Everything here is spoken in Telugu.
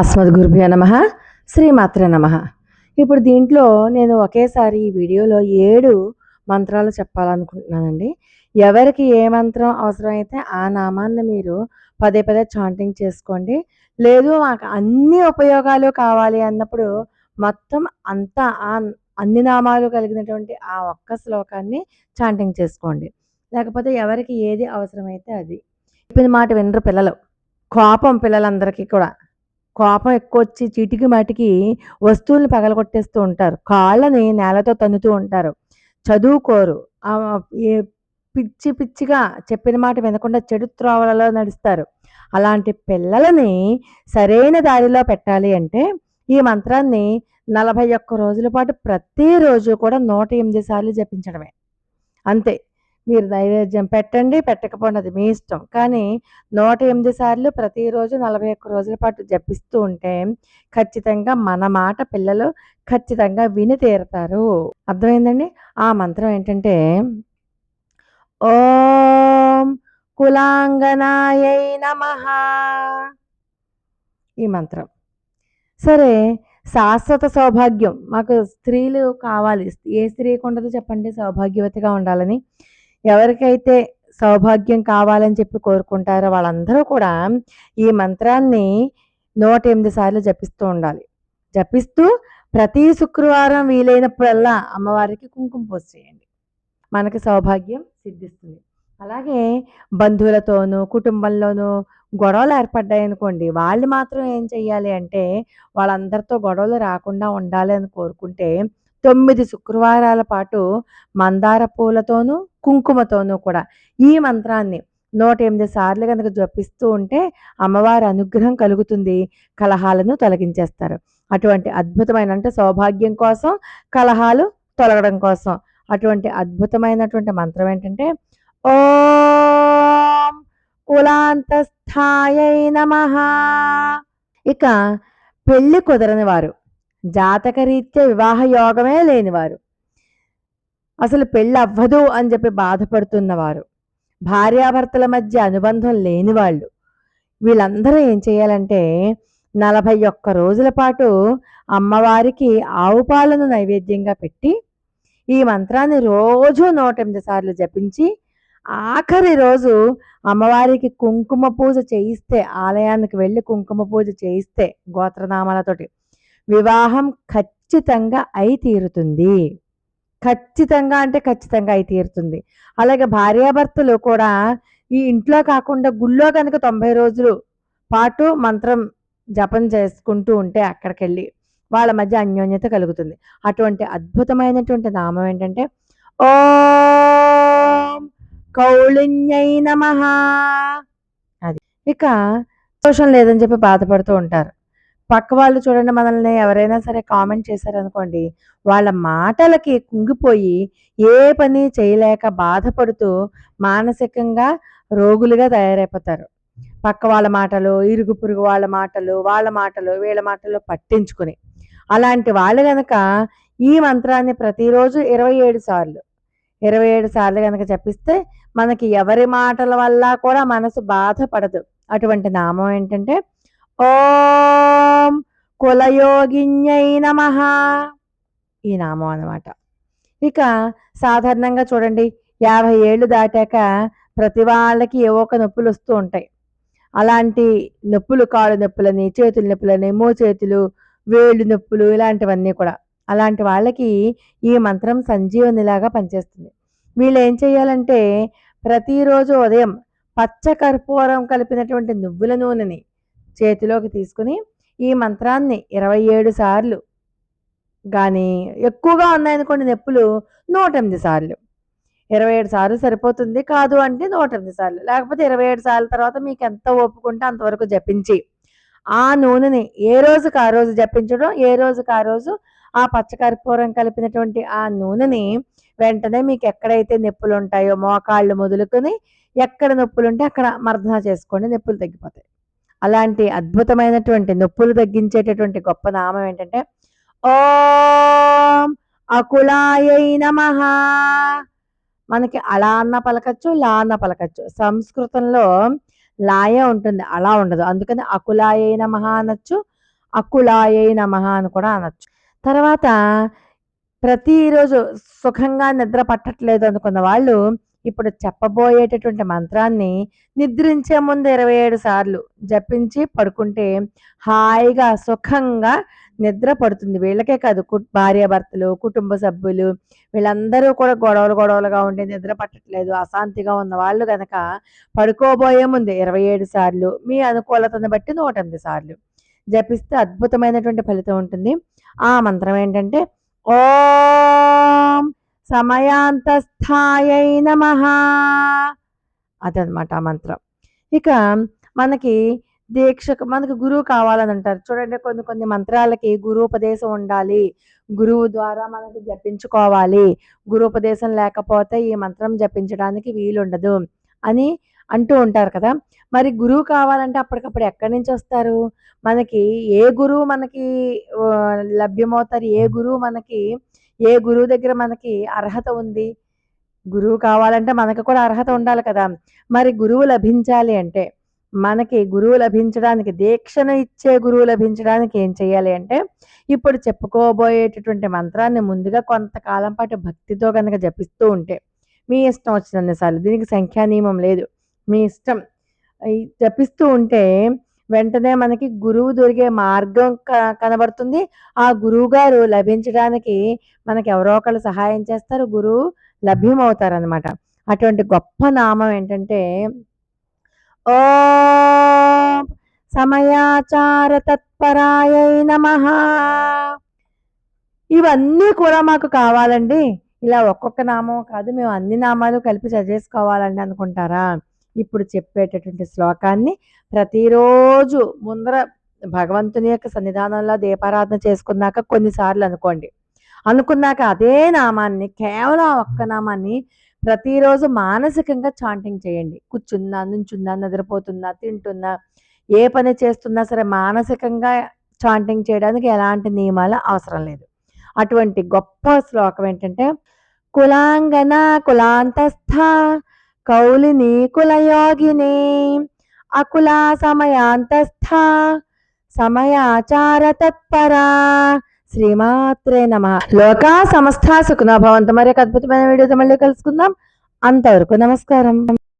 అస్మద్గురుభ్యో నమ శ్రీమాత్ర నమ. ఇప్పుడు దీంట్లో నేను ఒకేసారి ఈ వీడియోలో ఏడు మంత్రాలు చెప్పాలనుకుంటున్నానండి. ఎవరికి ఏ మంత్రం అవసరమైతే ఆ నామాన్ని మీరు పదే పదే చాంటింగ్ చేసుకోండి. లేదు మాకు అన్ని ఉపయోగాలు కావాలి అన్నప్పుడు మొత్తం అంతా ఆ అన్ని నామాలు కలిగినటువంటి ఆ ఒక్క శ్లోకాన్ని చాంటింగ్ చేసుకోండి. లేకపోతే ఎవరికి ఏది అవసరమైతే అది. చెప్పిన మాట వినరు పిల్లలు. కోపం పిల్లలందరికీ కూడా. కోపం ఎక్కువ వచ్చి చీటికి మాటికి వస్తువుల్ని పగలగొట్టేస్తూ ఉంటారు. కాళ్ళని నేలతో తన్నుతూ ఉంటారు. చదువుకోరు. పిచ్చి పిచ్చిగా చెప్పిన మాట వినకుండా చెడు త్రోవలలో నడుస్తారు. అలాంటి పిల్లలని సరైన దారిలో పెట్టాలి అంటే ఈ మంత్రాన్ని నలభై ఒక్క రోజుల పాటు ప్రతిరోజు కూడా నూట ఎనిమిది సార్లు జపించడమే. అంతే. మీరు నైవేద్యం పెట్టండి పెట్టకపోండి అది మీ ఇష్టం. కానీ నూట ఎనిమిది సార్లు ప్రతిరోజు నలభై ఒక్క రోజుల పాటు జపిస్తూ ఉంటే ఖచ్చితంగా మన మాట పిల్లలు ఖచ్చితంగా విని తీరుతారు. అర్థమైందండి? ఆ మంత్రం ఏంటంటే ఓం కులాంగనాయై నమ. ఈ మంత్రం. సరే శాశ్వత సౌభాగ్యం. మాకు స్త్రీలు కావాలి. ఏ స్త్రీకి ఉండదు చెప్పండి? సౌభాగ్యవతిగా ఉండాలని. ఎవరికైతే సౌభాగ్యం కావాలని చెప్పి కోరుకుంటారో వాళ్ళందరూ కూడా ఈ మంత్రాన్ని నూట ఎనిమిది సార్లు జపిస్తూ ఉండాలి. జపిస్తూ ప్రతి శుక్రవారం వీలైనప్పుడల్లా అమ్మవారికి కుంకుమ పూజ చేయండి. మనకి సౌభాగ్యం సిద్ధిస్తుంది. అలాగే బంధువులతోనూ కుటుంబంలోనూ గొడవలు ఏర్పడ్డాయి అనుకోండి వాళ్ళు మాత్రం ఏం చెయ్యాలి అంటే వాళ్ళందరితో గొడవలు రాకుండా ఉండాలి అని కోరుకుంటే తొమ్మిది శుక్రవారాల పాటు మందార పూలతోనూ కుంకుమతోనూ కూడా ఈ మంత్రాన్ని నూట ఎనిమిది సార్లు కనుక జపిస్తూ ఉంటే అమ్మవారి అనుగ్రహం కలుగుతుంది కలహాలను తొలగించేస్తారు. అటువంటి అద్భుతమైన అంటే సౌభాగ్యం కోసం కలహాలు తొలగడం కోసం అటువంటి అద్భుతమైనటువంటి మంత్రం ఏంటంటే ఓం కులాంతస్థాయ నమ. ఇక పెళ్ళి కుదరని వారు జాతకరీత్యా వివాహ యోగమే లేనివారు. అసలు పెళ్ళి అవ్వదు అని చెప్పి బాధపడుతున్నవారు. భార్యాభర్తల మధ్య అనుబంధం లేని వాళ్ళు వీళ్ళందరూ ఏం చేయాలంటే నలభై ఒక్క రోజుల పాటు అమ్మవారికి ఆవు పాలను నైవేద్యంగా పెట్టి ఈ మంత్రాన్ని రోజు నూట ఎనిమిది సార్లు జపించి ఆఖరి రోజు అమ్మవారికి కుంకుమ పూజ చేయిస్తే ఆలయానికి వెళ్ళి కుంకుమ పూజ చేయిస్తే గోత్రనామాలతోటి వివాహం ఖచ్చితంగా అయి తీరుతుంది. ఖచ్చితంగా అంటే ఖచ్చితంగా అయి తీరుతుంది. అలాగే భార్యాభర్తలు కూడా ఈ ఇంట్లో కాకుండా గుళ్ళో కనుక తొంభై రోజులు పాటు మంత్రం జపం చేసుకుంటూ ఉంటే అక్కడికి వెళ్ళి వాళ్ళ మధ్య అన్యోన్యత కలుగుతుంది. అటువంటి అద్భుతమైనటువంటి నామం ఏంటంటే ఓం కౌళిన్యై నమ అది. ఇక దోషం లేదని చెప్పి బాధపడుతూ ఉంటారు. పక్క వాళ్ళు చూడండి మనల్ని ఎవరైనా సరే కామెంట్ చేశారనుకోండి వాళ్ళ మాటలకి కుంగిపోయి ఏ పని చేయలేక బాధపడుతూ మానసికంగా రోగులుగా తయారైపోతారు. పక్క వాళ్ళ మాటలు ఇరుగు పురుగు వాళ్ళ మాటలు వాళ్ళ మాటలు వీళ్ళ మాటలు పట్టించుకుని. అలాంటి వాళ్ళు కనుక ఈ మంత్రాన్ని ప్రతిరోజు ఇరవై ఏడు సార్లు ఇరవై ఏడు సార్లు కనుక జపిస్తే మనకి ఎవరి మాటల వల్ల కూడా మనసు బాధపడదు. అటువంటి నామం ఏంటంటే ఓం కులయోగిన్యై నమ ఈ నామం అన్నమాట. ఇక సాధారణంగా చూడండి యాభై ఏళ్ళు దాటాక ప్రతి వాళ్ళకి ఏవో ఒక నొప్పులు వస్తూ ఉంటాయి. అలాంటి నొప్పులు కాళ్ళు నొప్పులని చేతుల నొప్పులని మోచేతులు వేళ్ళు నొప్పులు ఇలాంటివన్నీ కూడా. అలాంటి వాళ్ళకి ఈ మంత్రం సంజీవనిలాగా పనిచేస్తుంది. వీళ్ళు ఏం చేయాలంటే ప్రతిరోజు ఉదయం పచ్చ కర్పూరం కలిపినటువంటి నువ్వుల నూనెని చేతిలోకి తీసుకుని ఈ మంత్రాన్ని ఇరవై ఏడు సార్లు కానీ ఎక్కువగా ఉన్నాయనుకోండి నొప్పులు నూట ఎనిమిది సార్లు. ఇరవై ఏడు సార్లు సరిపోతుంది కాదు అంటే నూట ఎనిమిది సార్లు. లేకపోతే ఇరవై ఏడు సార్ల తర్వాత మీకు ఎంత ఒప్పుకుంటే అంతవరకు జపించి ఆ నూనెని ఏ రోజుకి ఆ రోజు జపించడం ఏ రోజుకి ఆ రోజు ఆ పచ్చకర్పూరం కలిపినటువంటి ఆ నూనెని వెంటనే మీకు ఎక్కడైతే నొప్పులు ఉంటాయో మోకాళ్ళు మొదలుకొని ఎక్కడ నొప్పులు ఉంటే అక్కడ మర్దన చేసుకోండి నొప్పులు తగ్గిపోతాయి. అలాంటి అద్భుతమైనటువంటి నొప్పులు తగ్గించేటటువంటి గొప్ప నామం ఏంటంటే ఓం అకులాయై నమ. మనకి అలా అన్న పలకచ్చు లా అన్న పలకచ్చు. సంస్కృతంలో లాయ ఉంటుంది అలా ఉండదు. అందుకని అకులాయై నమ అనొచ్చు అకులాయై నమ అని కూడా అనొచ్చు. తర్వాత ప్రతిరోజు సుఖంగా నిద్ర పట్టట్లేదు అనుకున్న వాళ్ళు ఇప్పుడు చెప్పబోయేటటువంటి మంత్రాన్ని నిద్రించే ముందు ఇరవై ఏడు సార్లు జపించి పడుకుంటే హాయిగా సుఖంగా నిద్ర పడుతుంది. వీళ్ళకే కాదు కు భార్యాభర్తలు కుటుంబ సభ్యులు వీళ్ళందరూ కూడా గొడవలు గొడవలుగా ఉండి నిద్ర పట్టట్లేదు. అశాంతిగా ఉన్న వాళ్ళు కనుక పడుకోబోయే ముందు ఇరవై ఏడు సార్లు మీ అనుకూలతను బట్టి నూట ఎనిమిది సార్లు జపిస్తే అద్భుతమైనటువంటి ఫలితం ఉంటుంది. ఆ మంత్రం ఏంటంటే ఓం సమయాంతస్థాయై నమ. అదనమాట ఆ మంత్రం. ఇక మనకి దీక్షకు మనకు గురువు కావాలని అంటారు. చూడండి కొన్ని కొన్ని మంత్రాలకి గురూపదేశం ఉండాలి. గురువు ద్వారా మనకి జపించుకోవాలి. గురూపదేశం లేకపోతే ఈ మంత్రం జపించడానికి వీలుండదు అని అంటూ ఉంటారు కదా. మరి గురువు కావాలంటే అప్పటికప్పుడు ఎక్కడి నుంచి వస్తారు? మనకి ఏ గురువు మనకి లభ్యమవుతారు? ఏ గురువు మనకి ఏ గురువు దగ్గర మనకి అర్హత ఉంది? గురువు కావాలంటే మనకు కూడా అర్హత ఉండాలి కదా. మరి గురువు లభించాలి అంటే మనకి గురువు లభించడానికి దీక్షను ఇచ్చే గురువు లభించడానికి ఏం చేయాలి అంటే ఇప్పుడు చెప్పుకోబోయేటటువంటి మంత్రాన్ని ముందుగా కొంతకాలం పాటు భక్తితో కనుక జపిస్తూ ఉంటే మీ ఇష్టం వచ్చినన్నిసార్లు దీనికి సంఖ్యా నియమం లేదు. మీ ఇష్టం జపిస్తూ ఉంటే వెంటనే మనకి గురువు దొరికే మార్గం కనబడుతుంది. ఆ గురువు గారు లభించడానికి మనకి ఎవరో ఒకళ్ళు సహాయం చేస్తారు. గురువు లభ్యమవుతారు అనమాట అటువంటి గొప్ప నామం ఏంటంటే ఓ సమయాచార తత్పరాయ నమ. ఇవన్నీ కూడా మాకు కావాలండి. ఇలా ఒక్కొక్క నామం కాదు మేము అన్ని నామాలు కలిపి చదివేసుకోవాలండి అనుకుంటారా? ఇప్పుడు చెప్పేటటువంటి శ్లోకాన్ని ప్రతిరోజు ముందర భగవంతుని యొక్క సన్నిధానంలో దీపారాధన చేసుకున్నాక కొన్నిసార్లు అనుకోండి. అనుకున్నాక అదే నామాన్ని కేవలం ఒక్క నామాన్ని ప్రతిరోజు మానసికంగా చాంటింగ్ చేయండి. కూర్చున్నా నుంచున్నా నిద్రపోతున్నా తింటున్నా ఏ పని చేస్తున్నా సరే మానసికంగా చాంటింగ్ చేయడానికి ఎలాంటి నియమాలు అవసరం లేదు. అటువంటి గొప్ప శ్లోకం ఏంటంటే కులాంగన కులాంతస్థ కౌలిని కులయోగిని. అకుల సమయాంతస్థ సమయాచార తత్పరా. శ్రీమాత్రే నమ. లోక సమస్త సుఖనా భవంతు. మరి అద్భుతమైన వీడియోతో మళ్ళీ కలుసుకుందాం. అంతవరకు నమస్కారం.